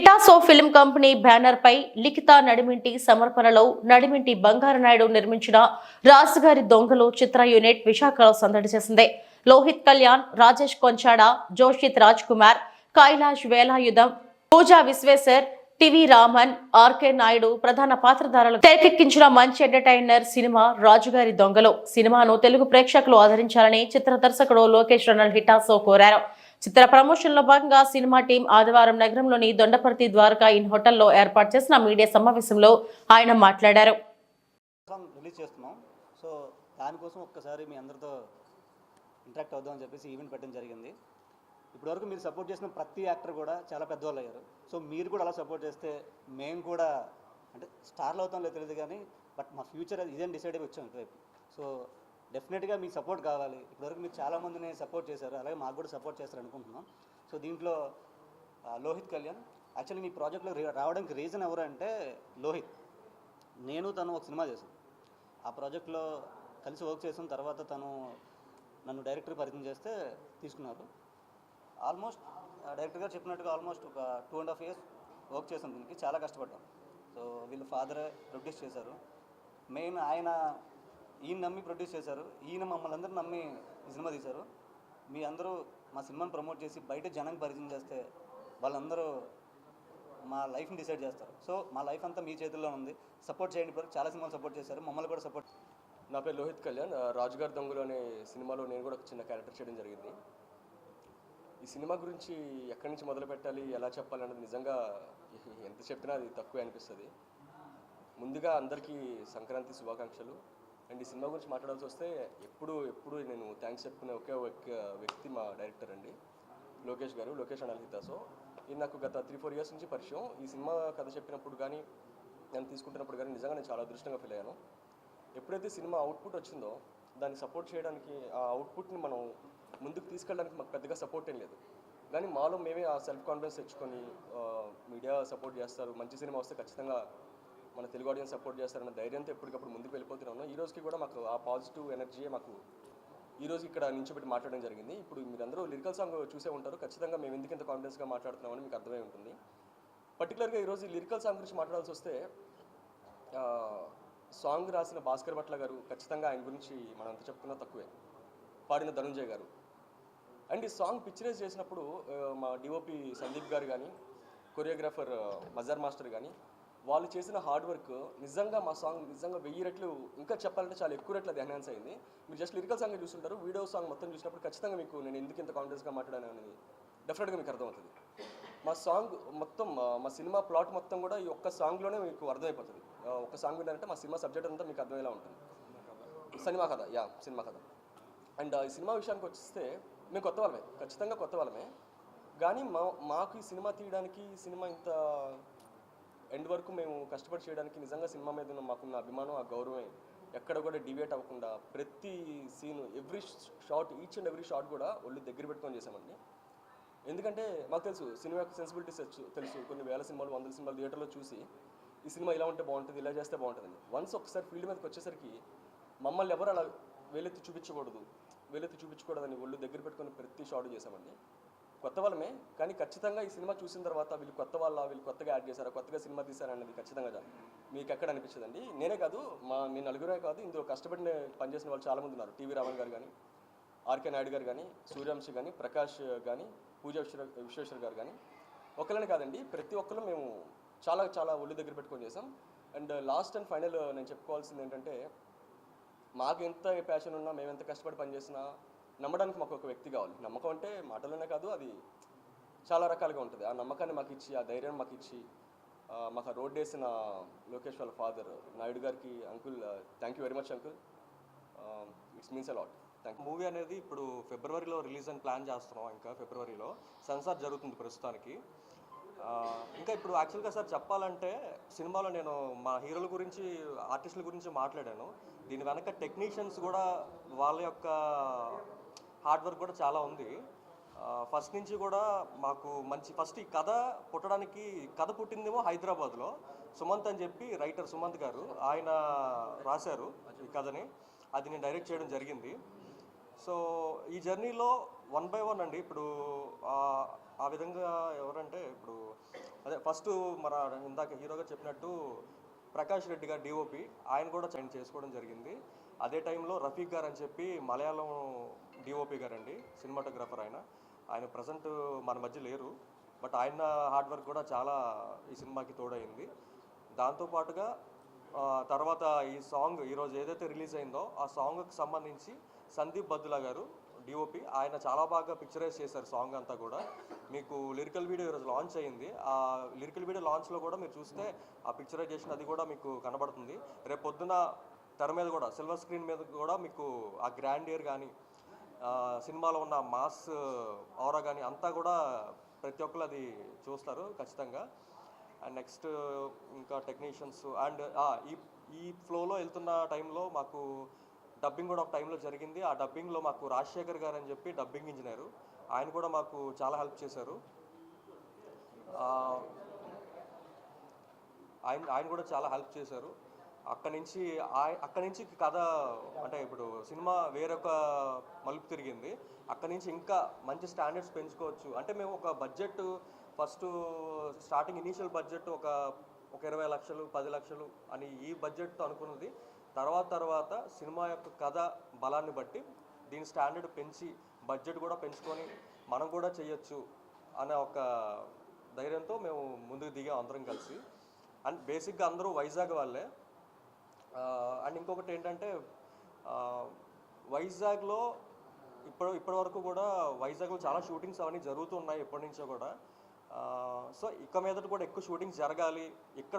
హిటాసో film company banner పై లిఖిత నడిమింటి సమర్పణలో నడిమింటి బంగారనాయుడు నిర్మించిన రాజుగారి దొంగలు చిత్ర యూనిట్ విశాఖలో సందడి చేసింది. లోహిత్ కళ్యాణ్ రాజేష్ కొంచాడ జోషిత్ రాజ్ కుమార్ కైలాష్ వేలాయుధం పూజా విశ్వేశ్వర్ టివి రామన్ ఆర్కే నాయుడు ప్రధాన పాత్రధారులు. తెరకెక్కించిన మంచి ఎంటర్టైనర్ సినిమా రాజుగారి దొంగలు. సినిమాను తెలుగు ప్రేక్షకులు ఆదరించాలని చిత్ర దర్శకుడు లోకేష్ రణల్ హిటాసో కోరారు. చిత్ర ప్రమోషన్లో భాగంగా సినిమా టీం ఆదివారం నగరంలోని దొండపర్తి ద్వారకా ఇన్ హోటల్లో ఏర్పాటు చేసిన మీడియా సమావేశంలో ఆయన మాట్లాడారు. రిలీజ్ చేస్తున్నాం. సో దానికోసం ఒక్కసారి మీ అందరితో ఇంటరాక్ట్ అవుదామని చెప్పేసి ఈవెంట్ పెట్టడం జరిగింది. ఇప్పటివరకు మీరు సపోర్ట్ చేసిన ప్రతి యాక్టర్ కూడా చాలా పెద్దవాళ్ళు అయ్యారు. సో మీరు కూడా అలా సపోర్ట్ చేస్తే మేము కూడా అంటే స్టార్లు అవుతాం లేదు తెలియదు కానీ బట్ మా ఫ్యూచర్ ఇదేం డిసైడ్ అయి వచ్చాం ఇటువైపు. సో డెఫినెట్గా మీకు సపోర్ట్ కావాలి. ఇప్పటివరకు మీరు చాలా మందిని సపోర్ట్ చేశారు. అలాగే మాకు కూడా సపోర్ట్ చేస్తారు అనుకుంటున్నాం. సో దీంట్లో లోహిత్ కళ్యాణ్. యాక్చువల్లీ మీ ప్రాజెక్ట్లో రావడానికి రీజన్ ఎవరు అంటే లోహిత్. నేను తను ఒక సినిమా చేశాను ఆ ప్రాజెక్ట్లో కలిసి వర్క్ చేసిన తర్వాత తను నన్ను డైరెక్టర్ పరిచయం చేస్తే తీసుకున్నారు. ఆల్మోస్ట్ డైరెక్టర్ గారు చెప్పినట్టుగా ఆల్మోస్ట్ ఒక two and half years work చేసాం దీనికి. చాలా కష్టపడ్డాం. సో వీళ్ళ ఫాదరే ప్రొడ్యూస్ చేశారు. మెయిన్ ఆయన ఈయన నమ్మి ప్రొడ్యూస్ చేశారు. ఈయన మమ్మల్ని అందరూ నమ్మి సినిమా తీశారు. మీ అందరూ మా సినిమాని ప్రమోట్ చేసి బయట జనానికి పరిచయం చేస్తే వాళ్ళందరూ మా లైఫ్ని డిసైడ్ చేస్తారు. సో మా లైఫ్ అంతా మీ చేతుల్లో ఉంది. సపోర్ట్ చేయండి ఇప్పుడు చాలా సినిమాలు సపోర్ట్ చేశారు. మమ్మల్ని కూడా సపోర్ట్ నా పేరు లోహిత్ కళ్యాణ్. రాజుగారి దొంగలు అనే సినిమాలో నేను కూడా ఒక చిన్న క్యారెక్టర్ చేయడం జరిగింది. ఈ సినిమా గురించి ఎక్కడి నుంచి మొదలు పెట్టాలి ఎలా చెప్పాలి అన్నది నిజంగా ఎంత చెప్పినా అది తక్కువే అనిపిస్తుంది. ముందుగా అందరికీ సంక్రాంతి శుభాకాంక్షలు. అండ్ ఈ సినిమా గురించి మాట్లాడాల్సి వస్తే ఎప్పుడు ఎప్పుడు నేను థ్యాంక్స్ చెప్పుకునే ఒకే ఒక వ్యక్తి మా డైరెక్టర్ అండి. లోకేష్ గారు లోకేష్ అండ్ అల్హితాసో ఇది నాకు గత త్రీ ఫోర్ ఇయర్స్ నుంచి పరిచయం. ఈ సినిమా కథ చెప్పినప్పుడు కానీ నేను తీసుకుంటున్నప్పుడు కానీ నిజంగా నేను చాలా అదృష్టంగా ఫీల్ అయ్యాను. ఎప్పుడైతే సినిమా అవుట్పుట్ వచ్చిందో దాన్ని సపోర్ట్ చేయడానికి ఆ అవుట్పుట్ని మనం ముందుకు తీసుకెళ్ళడానికి మాకు పెద్దగా సపోర్ట్ ఏం లేదు. కానీ మాలో మేమే ఆ సెల్ఫ్ కాన్ఫిడెన్స్ తెచ్చుకొని మీడియా సపోర్ట్ చేస్తారు. మంచి సినిమా వస్తే ఖచ్చితంగా మన తెలుగు ఆడియన్స్ సపోర్ట్ చేస్తారన్న ధైర్యంతో ఎప్పటికప్పుడు ముందుకు వెళ్ళిపోతూనే ఉన్నాం. ఈ రోజుకి కూడా మాకు ఆ పాజిటివ్ ఎనర్జీయే మాకు ఈ రోజు ఇక్కడ నించోబెట్టి మాట్లాడడం జరిగింది. ఇప్పుడు మీరందరూ లిరికల్ సాంగ్ చూసే ఉంటారు. ఖచ్చితంగా మేము ఎందుకు ఇంత కాన్ఫిడెన్స్గా మాట్లాడుతున్నామని మీకు అర్థమై ఉంటుంది. పర్టికులర్గా ఈరోజు లిరికల్ సాంగ్ గురించి మాట్లాడాల్సి వస్తే సాంగ్ రాసిన భాస్కర్ భట్ల గారు ఖచ్చితంగా ఆయన గురించి మనం అంత చెప్పుకున్నా తక్కువే. పాడిన ధనుంజయ్ గారు. అండ్ ఈ సాంగ్ పిక్చరైజ్ చేసినప్పుడు మా డిఓపి సందీప్ గారు కానీ కొరియోగ్రాఫర్ మజార్ మాస్టర్ కానీ వాళ్ళు చేసిన హార్డ్ వర్క్ నిజంగా మా సాంగ్ నిజంగా వెయ్యి రెట్లు ఇంకా చెప్పాలంటే చాలా ఎక్కువ రెట్లు అది ఎన్హాన్స్ అయింది. మీరు జస్ట్ లిరికల్ సాంగ్ చూస్తుంటారు వీడియో సాంగ్ మొత్తం చూసినప్పుడు ఖచ్చితంగా మీకు నేను ఎందుకు ఇంత కాన్ఫిడెన్స్గా మాట్లాడాను అనేది డెఫినెట్గా మీకు అర్థమవుతుంది. మా సాంగ్ మొత్తం మా సినిమా ప్లాట్ మొత్తం కూడా ఈ ఒక్క సాంగ్లోనే మీకు అర్థమైపోతుంది. ఒక సాంగ్ విన్నారంటే మా సినిమా సబ్జెక్ట్ అంతా మీకు అర్థమయ్యేలా ఉంటుంది. సినిమా కథ యా సినిమా కథ. అండ్ ఈ సినిమా విషయానికి వచ్చేస్తే మేము కొత్త వాళ్ళమే ఖచ్చితంగా కొత్త వాళ్ళమే. కానీ మా మాకు ఈ సినిమా తీయడానికి సినిమా ఇంత ఎండ్ వరకు మేము కష్టపడి చేయడానికి నిజంగా సినిమా మీద ఉన్న మాకున్న అభిమానం ఆ గౌరవం ఎక్కడ కూడా డివేట్ అవ్వకుండా ప్రతి scene every shot each and every shot కూడా ఒళ్ళు దగ్గర పెట్టుకొని చేసామండి. ఎందుకంటే మాకు తెలుసు సినిమా యొక్క సెన్సిబిలిటీస్ తెలుసు తెలుసు. కొన్ని వేల సినిమాలు వందల సినిమాలు థియేటర్లో చూసి ఈ సినిమా ఇలా ఉంటే బాగుంటుంది ఇలా చేస్తే బాగుంటుందండి వన్స్ ఒకసారి ఫీల్డ్ మీదకి వచ్చేసరికి మమ్మల్ని ఎవరు అలా వేలెత్తి చూపించకూడదు వేలెత్తి చూపించకూడదని ఒళ్ళు దగ్గర పెట్టుకొని ప్రతి షాట్ చేసామండి. కొత్త వాళ్ళమే కానీ ఖచ్చితంగా ఈ సినిమా చూసిన తర్వాత వీళ్ళు కొత్త వాళ్ళ వీళ్ళు కొత్తగా యాడ్ చేశారా కొత్తగా సినిమా తీశారా అనేది ఖచ్చితంగా కాదు మీకు ఎక్కడ అనిపించదండి? నేనే కాదు మా మీ నలుగురే కాదు ఇందులో కష్టపడిన పనిచేసిన వాళ్ళు చాలామంది ఉన్నారు. టీవీ రావణ్ గారు కానీ ఆర్కే నాయుడు గారు కానీ సూర్యాంశి కానీ ప్రకాష్ కానీ పూజ విశ్వ విశ్వేశ్వర్ గారు కానీ. ఒకళ్ళని కాదండి ప్రతి ఒక్కరు మేము చాలా చాలా ఒళ్ళు దగ్గర పెట్టుకొని చేసాం అండ్ లాస్ట్ అండ్ ఫైనల్ నేను చెప్పుకోవాల్సింది ఏంటంటే మాకు ఎంత ప్యాషన్ ఉన్నా మేము ఎంత కష్టపడి పనిచేసినా నమ్మడానికి మాకు ఒక వ్యక్తి కావాలి. నమ్మకం అంటే మాటలోనే కాదు అది చాలా రకాలుగా ఉంటుంది. ఆ నమ్మకాన్ని మాకు ఇచ్చి ఆ ధైర్యం మాకు ఇచ్చి మాకు ఆ రోడ్ వేసిన లోకేష్ వాళ్ళ ఫాదర్ నాయుడు గారికి uncle thank you very much uncle it's means a lot thank movie అనేది ఇప్పుడు ఫిబ్రవరిలో రిలీజ్ అని ప్లాన్ చేస్తున్నాం ఇంకా ఫిబ్రవరిలో. సెన్సార్ జరుగుతుంది ప్రస్తుతానికి. ఇంకా ఇప్పుడు యాక్చువల్గా సార్ చెప్పాలంటే సినిమాలో నేను మా హీరోల గురించి ఆర్టిస్టుల గురించి మాట్లాడాను. దీని వెనక టెక్నీషియన్స్ కూడా వాళ్ళ యొక్క హార్డ్ వర్క్ కూడా చాలా ఉంది. ఫస్ట్ నుంచి కూడా మాకు మంచి ఫస్ట్ ఈ కథ పుట్టడానికి కథ పుట్టిందేమో హైదరాబాద్లో. సుమంత్ అని చెప్పి రైటర్ సుమంత్ గారు ఆయన రాశారు ఈ కథని. అది నేను డైరెక్ట్ చేయడం జరిగింది. సో ఈ జర్నీలో వన్ బై వన్ అండి. ఇప్పుడు ఆ- విధంగా ఎవరంటే ఇప్పుడు అదే ఫస్ట్ మన ఇందాక హీరోగా చెప్పినట్టు ప్రకాష్ రెడ్డి గారు డిఓపి ఆయన కూడా ఆయన చేసుకోవడం జరిగింది. అదే టైంలో రఫీక్ గారు అని చెప్పి మలయాళం డిఓపి గారండి సినిమాటోగ్రాఫర్ సినిమాటోగ్రఫర్ ఆయన. ఆయన ప్రజెంట్ మన మధ్య లేరు. బట్ ఆయన హార్డ్ వర్క్ కూడా చాలా ఈ సినిమాకి తోడైంది దాంతోపాటుగా తర్వాత ఈ సాంగ్ ఈరోజు ఏదైతే రిలీజ్ అయిందో ఆ సాంగ్కి సంబంధించి సందీప్ బద్దులా గారు డిఓపి ఆయన చాలా బాగా పిక్చరైజ్ చేశారు సాంగ్ అంతా కూడా. మీకు లిరికల్ వీడియో ఈరోజు లాంచ్ అయ్యింది ఆ లిరికల్ వీడియో లాంచ్లో కూడా మీరు చూస్తే ఆ పిక్చరైజేషన్ అది కూడా మీకు కనబడుతుంది. రేపు పొద్దున తెర మీద కూడా సిల్వర్ స్క్రీన్ మీద కూడా మీకు ఆ గ్రాండియర్ కానీ సినిమాలో ఉన్న మాస్ ఆరా కానీ అంతా కూడా ప్రతి ఒక్కరు అది చూస్తారు ఖచ్చితంగా. అండ్ నెక్స్ట్ ఇంకా టెక్నీషియన్స్ అండ్ ఈ ఈ ఫ్లోలో వెళ్తున్న టైంలో మాకు డబ్బింగ్ కూడా ఒక టైంలో జరిగింది. ఆ డబ్బింగ్లో మాకు రాజశేఖర్ గారు అని చెప్పి డబ్బింగ్ ఇంజనీరు ఆయన కూడా మాకు చాలా హెల్ప్ చేశారు. ఆయన ఆయన కూడా చాలా హెల్ప్ చేశారు. అక్కడి నుంచి ఆయ అక్కడి నుంచి కథ అంటే ఇప్పుడు సినిమా వేరొక మలుపు తిరిగింది. అక్కడి నుంచి ఇంకా మంచి స్టాండర్డ్స్ పెంచుకోవచ్చు. అంటే మేము ఒక budget first starting initial budget ఒక ఒక ఇరవై లక్షలు పది లక్షలు అని ఈ బడ్జెట్తో అనుకున్నది. తర్వాత తర్వాత సినిమా యొక్క కథ బలాన్ని బట్టి దీని స్టాండర్డ్ పెంచి బడ్జెట్ కూడా పెంచుకొని మనం కూడా చేయొచ్చు అనే ఒక ధైర్యంతో మేము ముందుకు దిగాం అందరం కలిసి. అండ్ బేసిక్గా అందరూ వైజాగ్ వాళ్ళే. అండ్ ఇంకొకటి ఏంటంటే వైజాగ్లో ఇప్పుడు ఇప్పటి వరకు కూడా వైజాగ్లో చాలా షూటింగ్స్ అవన్నీ జరుగుతున్నాయి ఎప్పటి నుంచో కూడా. సో ఇక మీదట కూడా ఎక్కువ షూటింగ్స్ జరగాలి. ఇక్కడ